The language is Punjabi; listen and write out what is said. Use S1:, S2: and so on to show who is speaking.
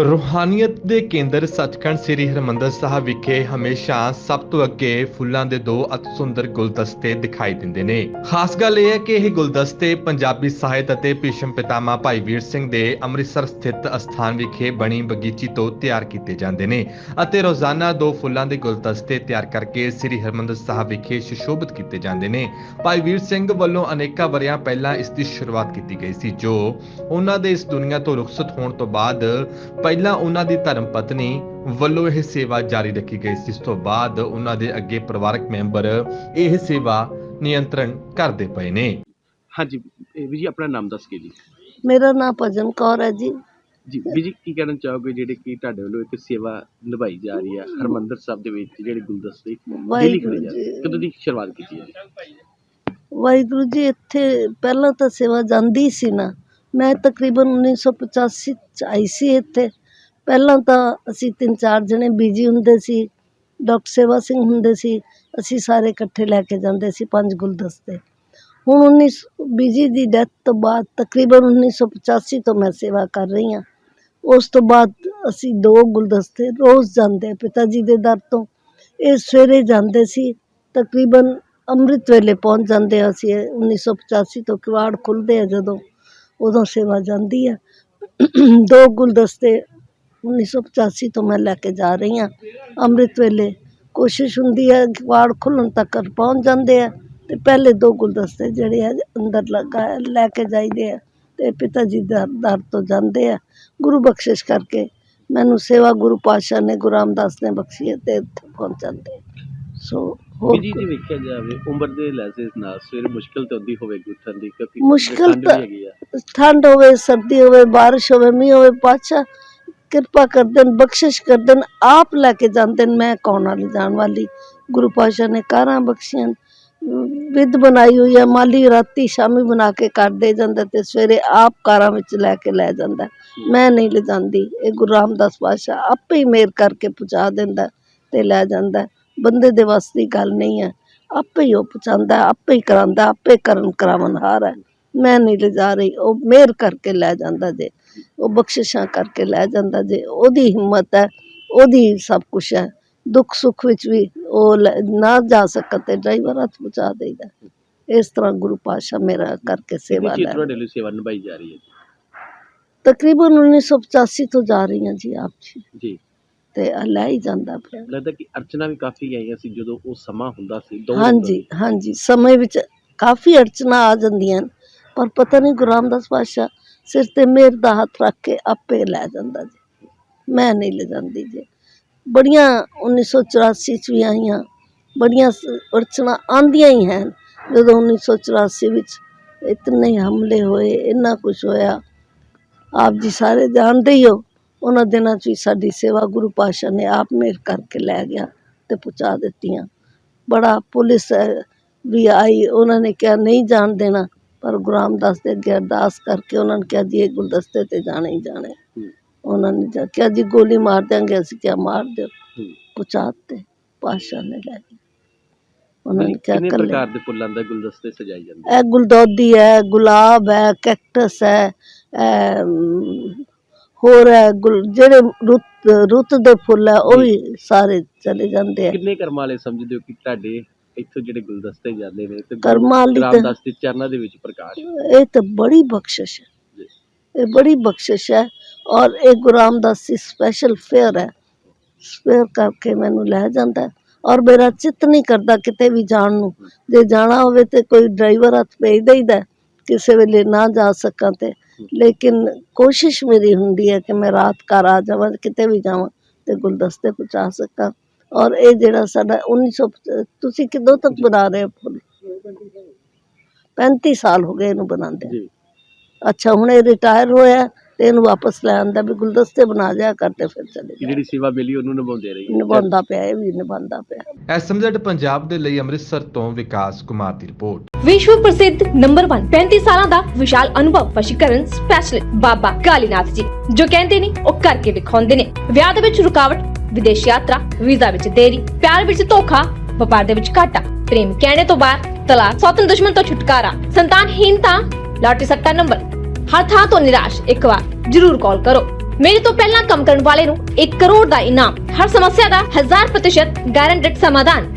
S1: ਰੂਹਾਨੀਅਤ ਦੇ ਕੇਂਦਰ ਸੱਚਖੰਡ ਸ੍ਰੀ ਹਰਿਮੰਦਰ ਸਾਹਿਬ ਵਿਖੇ ਹਮੇਸ਼ਾ ਸਭ ਤੋਂ ਅੱਗੇ ਫੁੱਲਾਂ ਦੇ ਦੋ ਅਤ ਸੁੰਦਰ ਗੁਲਦਸਤੇ ਦਿਖਾਈ ਦਿੰਦੇ ਨੇ। ਖਾਸ ਗੱਲ ਇਹ ਹੈ ਕਿ ਇਹ ਗੁਲਦਸਤੇ ਪੰਜਾਬੀ ਸਾਹਿਤ ਅਤੇ ਭੀਸ਼ਮ ਪਿਤਾਮਾ ਭਾਈ ਵੀਰ ਸਿੰਘ ਦੇ ਅੰਮ੍ਰਿਤਸਰ ਸਥਿਤ ਅਸਥਾਨ ਵਿਖੇ ਬਣੀ ਬਗੀਚੀ ਤੋਂ ਤਿਆਰ ਕੀਤੇ ਜਾਂਦੇ ਨੇ ਅਤੇ ਰੋਜ਼ਾਨਾ ਦੋ ਫੁੱਲਾਂ ਦੇ ਗੁਲਦਸਤੇ ਤਿਆਰ ਕਰਕੇ ਸ੍ਰੀ ਹਰਿਮੰਦਰ ਸਾਹਿਬ ਵਿਖੇ ਸੁਸ਼ੋਭਿਤ ਕੀਤੇ ਜਾਂਦੇ ਨੇ। ਭਾਈ ਵੀਰ ਸਿੰਘ ਵੱਲੋਂ ਅਨੇਕਾਂ ਵਰਿਆਂ ਪਹਿਲਾਂ ਇਸ ਦੀ ਸ਼ੁਰੂਆਤ ਕੀਤੀ ਗਈ ਸੀ, ਜੋ ਉਹਨਾਂ ਦੇ ਇਸ ਦੁਨੀਆ ਤੋਂ ਰੁਖਸਤ ਹੋਣ ਤੋਂ ਬਾਅਦ ਪਹਿਲਾਂ ਉਹਨਾਂ ਦੀ ਧਰਮ ਪਤਨੀ ਵੱਲੋਂ ਇਹ ਸੇਵਾ ਜਾਰੀ ਰੱਖੀ ਗਈ ਸੀ। ਇਸ ਤੋਂ ਬਾਅਦ ਉਹਨਾਂ ਦੇ ਅੱਗੇ ਪਰਿਵਾਰਕ ਮੈਂਬਰ ਇਹ ਸੇਵਾ ਨਿਯੰਤਰਣ ਕਰਦੇ ਪਏ ਨੇ।
S2: ਹਾਂਜੀ ਵੀ ਜੀ ਆਪਣਾ ਨਾਮ ਦੱਸ ਕੇ ਜੀ।
S3: ਮੇਰਾ ਨਾਮ ਭਜਨ ਕੌਰ ਹੈ ਜੀ।
S2: ਜੀ ਵੀ ਜੀ ਕੀ ਕਹਿਣਾ ਚਾਹੋਗੇ ਜਿਹੜੇ ਕਿ ਤੁਹਾਡੇ ਵੱਲੋਂ ਇੱਕ ਸੇਵਾ ਨਿਭਾਈ ਜਾ ਰਹੀ ਹੈ? ਹਰਮੰਦਰ ਸਾਹਿਬ ਦੇ ਵਿੱਚ ਜਿਹੜੇ ਗੁਲਦਸਤੇ ਡੇਲੀ
S3: ਵਾਹਿਗੁਰੂ
S2: ਖੜੇ ਜਾ ਰਹੇ
S3: ਜੀ।
S2: ਕਦੋਂ ਦੀ ਸ਼ੁਰੂਆਤ ਕੀਤੀ ਹੈ?
S3: ਵਾਹਿਗੁਰੂ ਜੀ ਇੱਥੇ ਪਹਿਲਾਂ ਤਾਂ ਸੇਵਾ ਜਾਂਦੀ ਸੀ ਨਾ। ਮੈਂ ਤਕਰੀਬਨ 1985 ਚ ਆਈ ਸੀ ਇੱਥੇ। ਪਹਿਲਾਂ ਤਾਂ ਅਸੀਂ ਤਿੰਨ ਚਾਰ ਜਣੇ ਬੀਜੀ ਹੁੰਦੇ ਸੀ ਡਾਕਟਰ ਸੇਵਾ ਸਿੰਘ ਹੁੰਦੇ ਸੀ, ਅਸੀਂ ਸਾਰੇ ਇਕੱਠੇ ਲੈ ਕੇ ਜਾਂਦੇ ਸੀ ਪੰਜ ਗੁਲਦਸਤੇ। ਹੁਣ 19 ਬੀਜੀ ਦੀ ਡੈਥ ਤੋਂ ਬਾਅਦ ਤਕਰੀਬਨ 1985 ਤੋਂ ਮੈਂ ਸੇਵਾ ਕਰ ਰਹੀ ਹਾਂ। ਉਸ ਤੋਂ ਬਾਅਦ ਅਸੀਂ ਦੋ ਗੁਲਦਸਤੇ ਰੋਜ਼ ਜਾਂਦੇ, ਪਿਤਾ ਜੀ ਦੇ ਦਰ ਤੋਂ। ਇਹ ਸਵੇਰੇ ਜਾਂਦੇ ਸੀ, ਤਕਰੀਬਨ ਅੰਮ੍ਰਿਤ ਵੇਲੇ ਪਹੁੰਚ ਜਾਂਦੇ ਹਾਂ ਅਸੀਂ 1985 ਤੋਂ ਕਿਵਾੜ ਖੁੱਲ੍ਹਦੇ ਆ ਜਦੋਂ, ਉਦੋਂ ਸੇਵਾ ਜਾਂਦੀ ਹੈ ਦੋ ਗੁਲਦਸਤੇ 1985 ਤੋਂ ਮੈਂ ਲੈ ਕੇ ਜਾ ਰਹੀ ਹਾਂ। ਅੰਮ੍ਰਿਤ ਵੇਲੇ ਕੋਸ਼ਿਸ਼ ਹੁੰਦੀ ਹੈ ਕਿਵਾੜ ਖੁੱਲ੍ਹਣ ਤੱਕ ਪਹੁੰਚ ਜਾਂਦੇ ਆ ਤੇ ਪਹਿਲੇ ਦੋ ਗੁਲਦਸਤੇ ਜਿਹੜੇ ਆ ਅੰਦਰ ਲਗਾ ਲੈ ਕੇ ਜਾਈਦੇ ਆ ਤੇ ਪਿਤਾ ਜੀ ਦਾ ਦਰ ਤੋਂ ਜਾਂਦੇ ਆ। ਗੁਰੂ ਬਖਸ਼ਿਸ਼ ਕਰਕੇ ਮੈਨੂੰ ਸੇਵਾ ਗੁਰੂ ਪਾਤਸ਼ਾਹ ਨੇ ਗੁਰੂ ਰਾਮਦਾਸ ਨੇ ਬਖਸ਼ੀ ਹੈ ਤੇ ਇੱਥੇ ਪਹੁੰਚ ਜਾਂਦੇ। ਸੋ ਹੋਰ
S2: ਜੀ ਜੇ ਵੇਖਿਆ ਜਾਵੇ? ਉਮਰ ਦੇ ਲੈਜ਼ੇ ਨਾਲ ਸਵੇਰੇ ਮੁਸ਼ਕਲ ਤਾਂ ਹੁੰਦੀ ਹੋਵੇਗੀ ਉੱਠਣ ਦੀ ਕਿਉਂਕਿ
S3: ਮੁਸ਼ਕਿਲ
S2: ਠੰਡ ਵੀ
S3: ਤਾਂ-
S2: ਹੈਗੀ ਆ।
S3: ਠੰਡ ਹੋਵੇ ਸਰਦੀ ਹੋਵੇ ਬਾਰਿਸ਼ ਹੋਵੇ ਮੀਂਹ ਹੋਵੇ ਪਾਤਸ਼ਾਹ ਕਿਰਪਾ ਕਰਦੇ ਨੇ ਬਖਸ਼ਿਸ਼ ਕਰਦੇ ਨੇ ਆਪ ਲੈ ਕੇ ਜਾਂਦੇ ਨੇ ਮੈਂ ਕੌਣ ਵਾਲੀ ਜਾਣ ਵਾਲੀ? ਗੁਰੂ ਪਾਤਸ਼ਾਹ ਨੇ ਕਾਰਾਂ ਬਖਸ਼ੀਆਂ ਨੇ। ਬਣਾਈ ਹੋਈ ਹੈ ਮਾਲੀ ਰਾਤੀ ਸ਼ਾਮੀ ਬਣਾ ਕੇ ਕਰ ਦੇ ਜਾਂਦਾ ਤੇ ਸਵੇਰੇ ਆਪ ਕਾਰਾਂ ਵਿੱਚ ਲੈ ਕੇ ਲੈ ਜਾਂਦਾ। ਮੈਂ ਨਹੀਂ ਲਿਜਾਂਦੀ ਇਹ ਗੁਰੂ ਰਾਮਦਾਸ ਪਾਤਸ਼ਾਹ ਆਪੇ ਹੀ ਮੇਰ ਕਰਕੇ ਪਹੁੰਚਾ ਦਿੰਦਾ ਤੇ ਲੈ ਜਾਂਦਾ। ਬੰਦੇ ਦੇ ਵੱਸ ਦੀ ਗੱਲ ਨਹੀਂ ਹੈ ਆਪੇ ਹੀ ਉਹ ਪਹੁੰਚਾਉਂਦਾ, ਆਪੇ ਹੀ ਕਰਾਉਂਦਾ, ਆਪੇ ਕਰਨ ਕਰਾਵਨਹਾਰ ਹੈ ਮੈਂ ਨਹੀਂ ਲਿਜਾ ਰਹੀ। ਉਹ ਮਿਹਰ ਕਰਕੇ ਲੈ ਜਾਂਦਾ ਜੇ। ਉਹ ਬਖਸ਼ਿਸ਼ਾਂ ਕਰਕੇ ਲੈ ਜਾਂਦਾ ਜੇ ਉਹਦੀ ਹਿੰਮਤ ਹੈ ਉਹਦੀ ਸਭ ਕੁਝ ਹੈ। ਦੁੱਖ ਸੁੱਖ ਵਿੱਚ ਵੀ ਉਹ ਲੈ- ਨਾ ਜਾ ਸਕਣ ਤੇ ਡਰਾਈਵਰ ਹੱਥ ਪਹੁੰਚਾ ਦੇਈਦਾ। ਇਸ ਤਰ੍ਹਾਂ ਗੁਰੂ ਪਾਤਸ਼ਾਹ ਮੇਰਾ ਕਰਕੇ ਸੇਵਾ ਲੈ।
S2: ਤੁਹਾਡੇ ਲਈ ਸੇਵਾ ਨਿਭਾਈ ਜਾ ਰਹੀ ਹੈ
S3: ਤਕਰੀਬਨ 1985 ਤੋਂ ਜਾ ਰਹੀ ਹਾਂ ਜੀ ਆਪ ਜੀ।
S2: ਜੀ।
S3: ਤੇ ਆ ਲੈ ਹੀ ਜਾਂਦਾ ਪਿਆ
S2: ਲੱਗਦਾ ਕਿ ਅਰਚਨਾ ਵੀ ਕਾਫੀ ਆਈਆਂ ਸੀ ਜਦੋਂ ਉਹ ਸਮਾਂ ਹੁੰਦਾ ਸੀ ਦੌਰ
S3: ਹਾਂਜੀ ਹਾਂਜੀ। ਸਮੇਂ ਵਿੱਚ ਕਾਫੀ ਅੜਚਨਾ ਆ ਜਾਂਦੀਆਂ ਪਰ ਪਤਾ ਨਹੀਂ ਗੁਰੂ ਰਾਮਦਾਸ ਪਾਤਸ਼ਾਹ ਸਿਰ ਤੇ ਮਿਹਰ ਦਾ ਹੱਥ ਰੱਖ ਕੇ ਆਪੇ ਲੈ ਜਾਂਦਾ ਜੀ। ਮੈਂ ਨਹੀਂ ਲੈ ਜਾਂਦੀ ਜੀ। ਬੜੀਆਂ 1984 ਚ ਵੀ ਆਈਆਂ, ਬੜੀਆਂ ਸ- ਅੜਚਨਾ ਆਂਦੀਆਂ ਹੀ ਹਨ। ਜਦੋਂ 1984 ਵਿੱਚ ਇਤਨੇ ਹਮਲੇ ਹੋਏ, ਇੰਨਾ ਕੁਝ ਹੋਇਆ, ਆਪ ਜੀ ਸਾਰੇ ਜਾਣਦੇ ਹੀ ਹੋ, ਉਹਨਾਂ ਦਿਨਾਂ 'ਚ ਵੀ ਸਾਡੀ ਸੇਵਾ ਗੁਰੂ ਪਾਤਸ਼ਾਹ ਨੇ ਆਪ ਮੇਰ ਕਰਕੇ ਲੈ ਗਿਆ ਤੇ ਪਹੁੰਚਾ ਦਿੱਤੀਆਂ। ਬੜਾ ਪੁਲਿਸ ਵੀ ਆਈ, ਉਹਨਾਂ ਨੇ ਕਿਹਾ, ਨਹੀਂ ਜਾਣ ਦੇਣਾ। ਪਰ ਗੁਰੂ ਰਾਮਦਾਸ ਦੇ ਅੱਗੇ ਅਰਦਾਸ ਕਰਕੇ ਉਹਨਾਂ ਨੇ ਕਿਹਾ ਜੀ ਇਹ ਗੁਲਦਸਤੇ ਤੇ ਜਾਣੇ ਹੀ ਜਾਣੇ। ਉਹਨਾਂ ਨੇ ਜਾ ਕਿਹਾ ਜੀ ਗੋਲੀ ਮਾਰ ਦਿਆਂਗੇ ਅਸੀਂ ਕਿਹਾ ਮਾਰ ਦਿਓ।
S2: ਹੂੰ।
S3: ਪਹੁੰਚਾ ਦਿੱਤੇ ਪਾਤਸ਼ਾਹ ਨੇ ਲੈ ਗਏ। ਉਹਨਾਂ ਨੇ ਕਿਹਾ
S2: ਕਿੰਨੇ
S3: ਕਰ
S2: ਪ੍ਰਕਾਰ ਦੇ ਫੁੱਲਾਂ ਦਾ ਗੁਲਦਸਤੇ ਸਜਾਏ ਜਾਂਦੇ
S3: ਇਹ ਗੁਲਦੌਦੀ ਹੈ ਗੁਲਾਬ ਹੈ ਕੈਕਟਸ ਹੈ ਇਹ, ਹੋਰ ਹੈ ਗੁਲ ਜਿਹੜੇ ਰੁੱਤ ਰੁੱਤ ਦੇ ਫੁੱਲ ਹੈ ਉਹ ਵੀ ਸਾਰੇ ਚਲੇ ਜਾਂਦੇ ਆ।
S2: ਕਿੰਨੇ ਕਰਮਾਂ ਵਾਲੇ ਸਮਝਦੇ ਹੋ ਕਿ ਤੁਹਾਡੇ ਇੱਥੋਂ ਜਿਹੜੇ ਗੁਲਦਸਤੇ ਜਾਂਦੇ ਨੇ ਤੇ
S3: ਕਰਮਾਂ ਵਾਲੀ ਤਾਂ-
S2: ਰਾਮਦਾਸ ਦੇ ਚਰਨਾਂ ਦੇ ਵਿੱਚ ਪ੍ਰਕਾਸ਼
S3: ਇਹ ਤਾਂ ਬੜੀ ਬਖਸ਼ਿਸ਼ ਹੈ। ਇਹ ਬੜੀ ਬਖਸ਼ਿਸ਼ ਹੈ ਔਰ ਇਹ ਗੁਰੂ ਰਾਮਦਾਸ ਦੀ ਸਪੈਸ਼ਲ ਫੇਅਰ ਹੈ। ਫੇਅਰ ਕਰਕੇ ਮੈਨੂੰ ਲੈ ਜਾਂਦਾ ਹੈ ਔਰ ਮੇਰਾ ਚਿੱਤ ਨਹੀਂ ਕਰਦਾ ਕਿਤੇ ਵੀ ਜਾਣ ਨੂੰ। ਜੇ ਜਾਣਾ ਹੋਵੇ ਤੇ ਕੋਈ ਡਰਾਈਵਰ ਹੱਥ ਭੇਜ ਦੇਈਦਾ ਹੈ, ਕਿਸੇ ਵੇਲੇ ਨਾ ਜਾ ਸਕਾਂ ਤੇ। ਲੇਕਿਨ ਕੋਸ਼ਿਸ਼ ਮੇਰੀ ਹੁੰਦੀ ਹੈ ਕਿ ਮੈਂ ਰਾਤ ਘਰ ਆ ਜਾਵਾਂ ਕਿਤੇ ਵੀ ਜਾਵਾਂ ਤੇ ਗੁਲਦਸਤੇ ਪਹੁੰਚਾ ਸਕਾਂ। ਔਰ ਇਹ ਜਿਹੜਾ ਸਾਡਾ 1900 ਤੁਸੀਂ ਕਿਦੋਂ ਤੱਕ ਬਣਾ ਰਹੇ ਹੋ ਫੁੱਲ? 35 ਸਾਲ ਹੋ ਗਏ ਇਹਨੂੰ ਬਣਾਉਂਦੇ
S2: ਜੀ।
S3: ਅੱਛਾ ਹੁਣ ਇਹ ਰਿਟਾਇਰ ਹੋਇਆ ਤੇ ਇਹਨੂੰ ਵਾਪਸ ਲੈ ਆਂਦਾ ਵੀ ਗੁਲਦਸਤੇ ਬਣਾ ਜਾ ਕਰਦੇ ਫਿਰ ਚਲੇ
S2: ਜਿਹੜੀ ਸੇਵਾ ਮਿਲੀ ਉਹਨੂੰ ਨਿਭਾਉਂਦੇ ਰਹੀ
S3: ਨਿਭਾਉਂਦਾ ਪਿਆ ਇਹ ਵੀ ਨਿਭਾਉਂਦਾ ਪਿਆ।
S1: ਐਸਐਮਜ਼ੈਡ ਪੰਜਾਬ ਦੇ ਲਈ ਅੰਮ੍ਰਿਤਸਰ ਤੋਂ ਵਿਕਾਸ ਕੁਮਾਰ ਦੀ ਰਿਪੋਰਟ।
S4: ਵਿਸ਼ਵ ਪ੍ਰਸਿੱਧ ਨੰਬਰ 1 35 ਸਾਲਾਂ ਦਾ ਵਿਸ਼ਾਲ ਅਨੁਭਵ ਵਸ਼ੀਕਰਨ ਸਪੈਸ਼ਲਿਸਟ ਬਾਬਾ ਕਾਲੀਨਾਥ ਜੀ ਜੋ ਕਹਿੰਦੇ ਨੇ ਉਹ ਕਰਕੇ ਵਿਖਾਉਂਦੇ ਨੇ। ਵਿਆਹ ਦੇ ਵਿੱਚ ਰੁਕਾਵਟ ਵਿਦੇਸ਼ ਯਾਤਰਾ, ਵੀਜ਼ਾ ਵਿੱਚ ਦੇਰੀ, ਪਿਆਰ ਵਿੱਚ ਧੋਖਾ, ਵਪਾਰ ਦੇ ਵਿੱਚ ਘਾਟਾ, ਪ੍ਰੇਮ ਕਹਿਣੇ ਤੋਂ ਬਾਅਦ ਤਲਾਕ, ਸੌਤਨ ਦੁਸ਼ਮਣ ਤੋਂ ਛੁਟਕਾਰਾ ਸੰਤਾਨਹੀਨਤਾ ਲਾਟਰੀ ਸੱਟਾ ਨੰਬਰ। ਹਰ ਥਾਂ ਤੋਂ ਨਿਰਾਸ਼, ਇੱਕ ਵਾਰ, ਜ਼ਰੂਰ ਕਾਲ ਕਰੋ। ਮੇਰੇ ਤੋਂ ਪਹਿਲਾਂ ਕੰਮ ਕਰਨ ਵਾਲੇ ਨੂੰ 1 ਕਰੋੜ ਦਾ ਇਨਾਮ, ਹਰ ਸਮੱਸਿਆ ਦਾ 1000% ਗਾਰੰਟਡ ਸਮਾਧਾਨ।